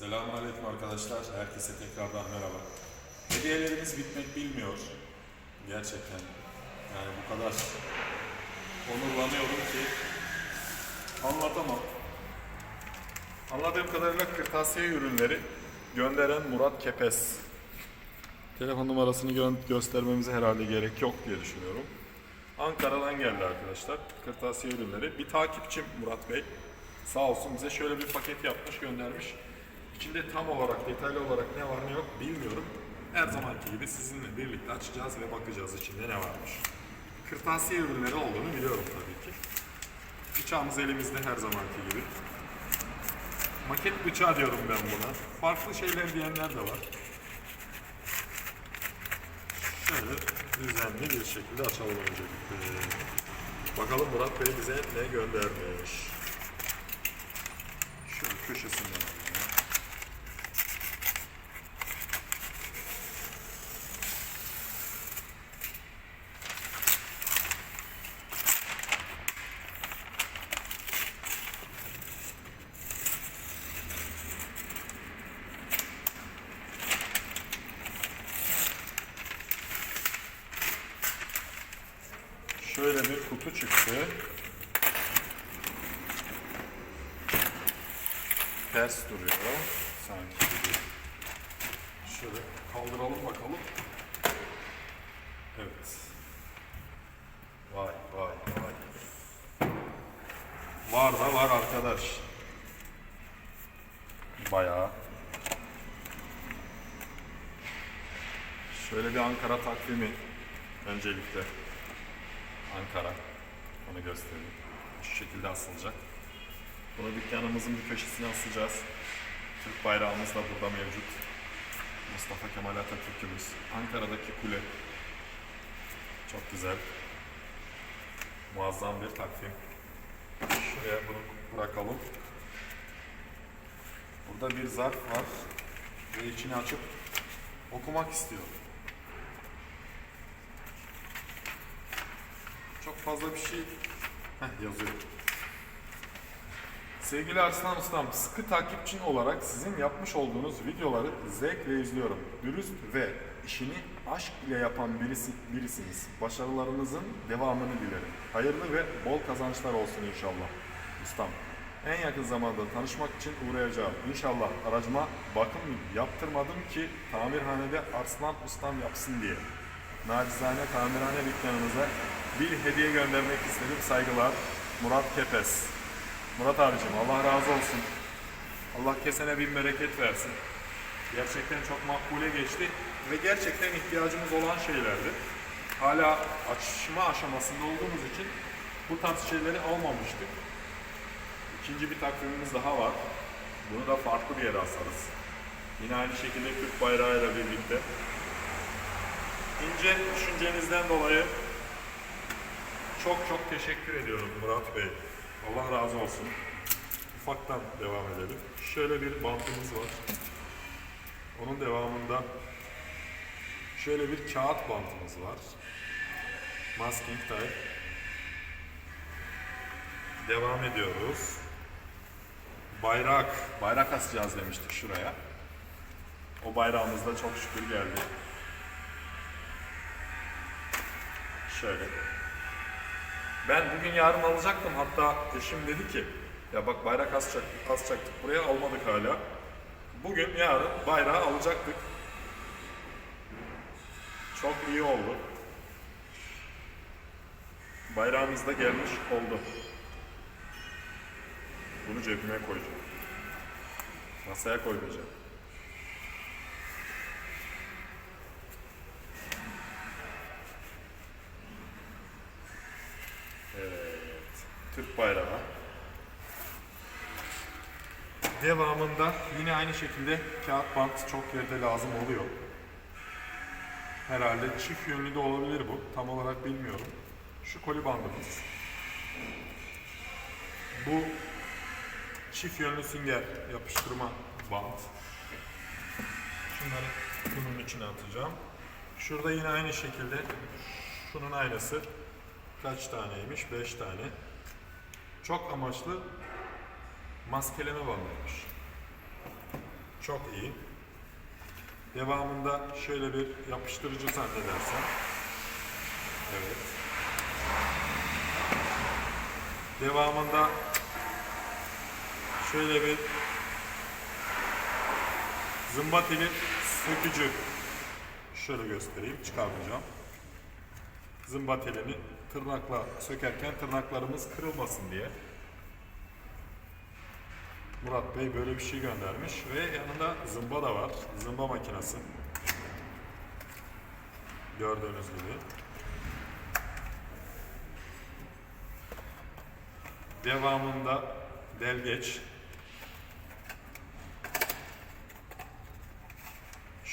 Selamünaleyküm arkadaşlar. Herkese tekrardan merhaba. Hediyelerimiz bitmek bilmiyor. Gerçekten. Yani bu kadar onurlanıyorum ki anlatamam. Anladığım kadarıyla kırtasiye ürünleri gönderen Murat Kepes. Telefon numarasını gö- göstermemize herhalde gerek yok diye düşünüyorum. Ankara'dan geldi arkadaşlar. Kırtasiye ürünleri. Bir takipçim Murat Bey. Sağ olsun bize şöyle bir paket yapmış göndermiş. İçinde tam olarak detaylı olarak ne var ne yok bilmiyorum. Her zamanki gibi sizinle birlikte açacağız ve bakacağız içinde ne varmış. Kırtasiye ürünleri olduğunu biliyorum tabii ki. Bıçağımız elimizde her zamanki gibi. Maket bıçağı diyorum ben buna. Farklı şeyler diyenler de var. Şöyle düzenli bir şekilde açalım öncelikle. Bakalım Murat Bey bize ne göndermiş. Şöyle köşesinden alayım Şöyle bir kutu çıktı. Ters duruyor sanki. Şöyle kaldıralım bakalım. Evet. Vay vay vay. Var da var arkadaş. Bayağı. Şöyle bir Ankara takvimi öncelikle. Ankara. Onu göstereyim. Şu şekilde asılacak. Bunu dükkanımızın bir köşesine asacağız. Türk bayrağımız da burada mevcut. Mustafa Kemal Atatürk'ümüz. Ankara'daki kule. Çok güzel. Muazzam bir takvim. Şuraya bunu bırakalım. Burada bir zarf var. Ve içini açıp okumak istiyorum. Fazla bir şey Heh, yazıyor. Sevgili Arslan Ustam, sıkı takipçin olarak sizin yapmış olduğunuz videoları zevkle izliyorum. Dürüst ve işini aşk ile yapan birisi, birisiniz. Başarılarınızın devamını dilerim. Hayırlı ve bol kazançlar olsun inşallah. Ustam, en yakın zamanda tanışmak için uğrayacağım. İnşallah aracıma bakım yaptırmadım ki tamirhanede Arslan Ustam yapsın diye. Nacizane tamirhane dükkanınıza bir hediye göndermek istedim. Saygılar. Murat Kepes. Murat abicim Allah razı olsun. Allah kesene bin bereket versin. Gerçekten çok makbule geçti ve gerçekten ihtiyacımız olan şeylerdi. Hala açma aşamasında olduğumuz için bu tarz şeyleri almamıştık. İkinci bir takvimimiz daha var. Bunu da farklı bir yere asarız. Yine aynı şekilde Türk bayrağıyla birlikte. İnce düşüncenizden dolayı çok çok teşekkür ediyorum Murat Bey. Allah razı olsun. Ufaktan devam edelim. Şöyle bir bantımız var. Onun devamında şöyle bir kağıt bantımız var. Masking tape. Devam ediyoruz. Bayrak. Bayrak asacağız demiştik şuraya. O bayrağımız da çok şükür geldi. Şöyle. Ben bugün yarın alacaktım. Hatta eşim dedi ki ya bak bayrak asacak, asacaktık. Buraya almadık hala. Bugün yarın bayrağı alacaktık. Çok iyi oldu. Bayrağımız da gelmiş oldu. Bunu cebime koyacağım. Masaya koymayacağım. Devamında yine aynı şekilde kağıt bant çok yerde lazım oluyor. Herhalde çift yönlü de olabilir bu. Tam olarak bilmiyorum. Şu koli bandımız. Bu çift yönlü sünger yapıştırma bant. Şunları bunun içine atacağım. Şurada yine aynı şekilde şunun aynısı kaç taneymiş? 5 tane. Çok amaçlı maskeleme bandıymış. Çok iyi. Devamında şöyle bir yapıştırıcı zannedersem. Evet. Devamında şöyle bir zımbateli sökücü şöyle göstereyim çıkarmayacağım zımba telini tırnakla sökerken tırnaklarımız kırılmasın diye Murat Bey böyle bir şey göndermiş ve yanında zımba da var zımba makinesi gördüğünüz gibi devamında delgeç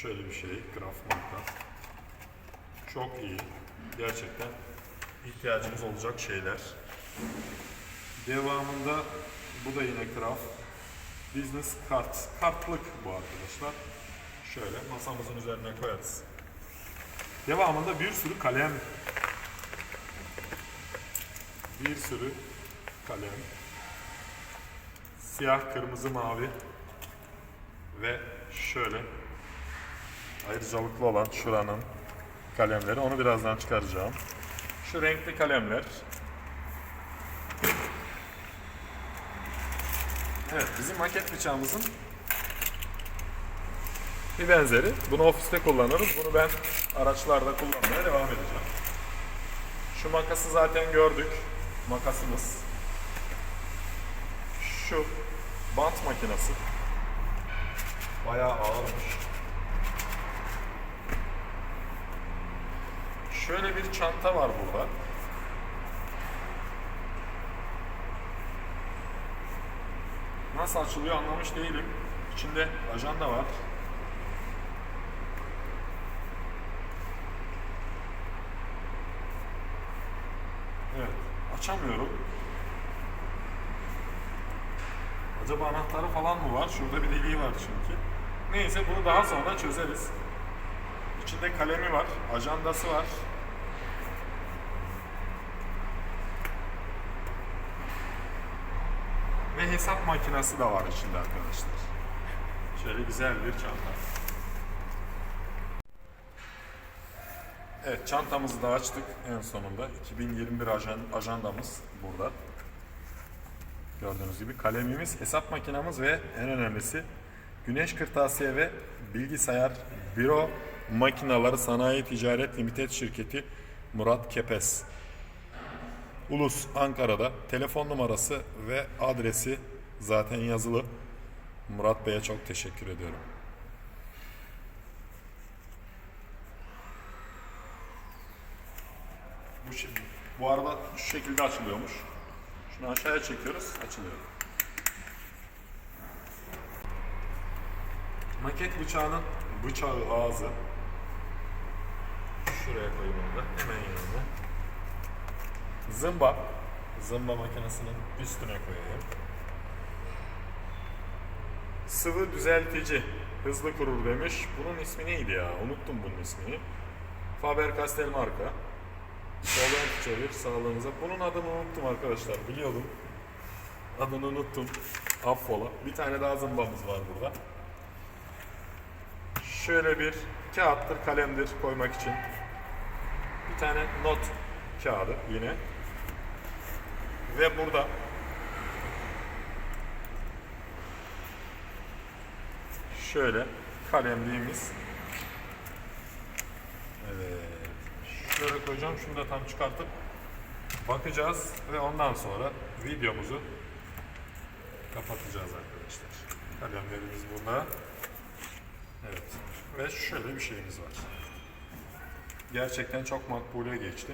Şöyle bir şey, graf marka. Çok iyi. Gerçekten ihtiyacımız olacak şeyler. Devamında bu da yine graf. Business kart. Kartlık bu arkadaşlar. Şöyle masamızın üzerine koyarız. Devamında bir sürü kalem. Bir sürü kalem. Siyah, kırmızı, mavi ve şöyle ayrıcalıklı olan şuranın kalemleri. Onu birazdan çıkaracağım. Şu renkli kalemler. Evet, bizim maket bıçağımızın bir benzeri. Bunu ofiste kullanırız. Bunu ben araçlarda kullanmaya devam edeceğim. Şu makası zaten gördük. Makasımız. Şu bant makinesi. Bayağı ağırmış. Şöyle bir çanta var burada. Nasıl açılıyor anlamış değilim. İçinde ajanda var. Evet, açamıyorum. Acaba anahtarı falan mı var? Şurada bir deliği var çünkü. Neyse bunu daha sonra çözeriz. İçinde kalemi var, ajandası var. Ve hesap makinesi de var içinde arkadaşlar. Şöyle güzel bir çanta. Evet çantamızı da açtık en sonunda. 2021 ajan, ajandamız burada. Gördüğünüz gibi kalemimiz, hesap makinamız ve en önemlisi Güneş Kırtasiye ve Bilgisayar Büro Makinaları Sanayi Ticaret Limited Şirketi Murat Kepes. Ulus Ankara'da telefon numarası ve adresi zaten yazılı. Murat Bey'e çok teşekkür ediyorum. Bu, şey, bu araba şu şekilde açılıyormuş. Şunu aşağıya çekiyoruz, açılıyor. Maket bıçağının bıçağı ağzı. Şuraya koyayım onu da hemen yanına. Zımba. Zımba makinesinin üstüne koyayım. Sıvı düzeltici. Hızlı kurur demiş. Bunun ismi neydi ya? Unuttum bunun ismini. Faber-Castell marka. Solvent çevir sağlığınıza. Bunun adını unuttum arkadaşlar. Biliyordum. Adını unuttum. Affola. Bir tane daha zımbamız var burada. Şöyle bir kağıttır, kalemdir koymak için. Bir tane not kağıdı yine. Ve burada şöyle kalemliğimiz. Evet. Şöyle koyacağım. Şunu da tam çıkartıp bakacağız ve ondan sonra videomuzu kapatacağız arkadaşlar. Kalemlerimiz burada. Evet. Ve şöyle bir şeyimiz var. Gerçekten çok makbule geçti.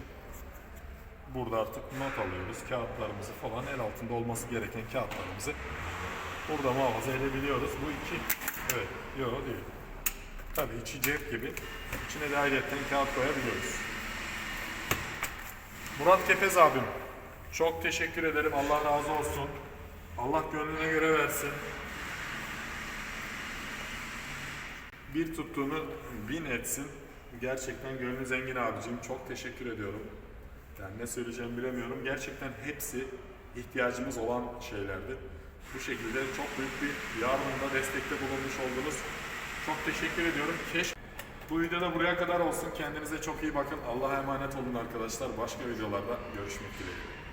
Burada artık not alıyoruz. Kağıtlarımızı falan el altında olması gereken kağıtlarımızı burada muhafaza edebiliyoruz. Bu iki, evet, yok değil. Tabii içi cep gibi. İçine de ayrıyetten kağıt koyabiliyoruz. Murat Kepez abim. Çok teşekkür ederim. Allah razı olsun. Allah gönlüne göre versin. Bir tuttuğunu bin etsin. Gerçekten gönlü zengin abicim. Çok teşekkür ediyorum. Yani ne söyleyeceğimi bilemiyorum. Gerçekten hepsi ihtiyacımız olan şeylerdi. bu şekilde çok büyük bir yardımda destekte bulunmuş oldunuz. Çok teşekkür ediyorum. Keş bu videoda buraya kadar olsun. Kendinize çok iyi bakın. Allah'a emanet olun arkadaşlar. Başka videolarda görüşmek dileğiyle.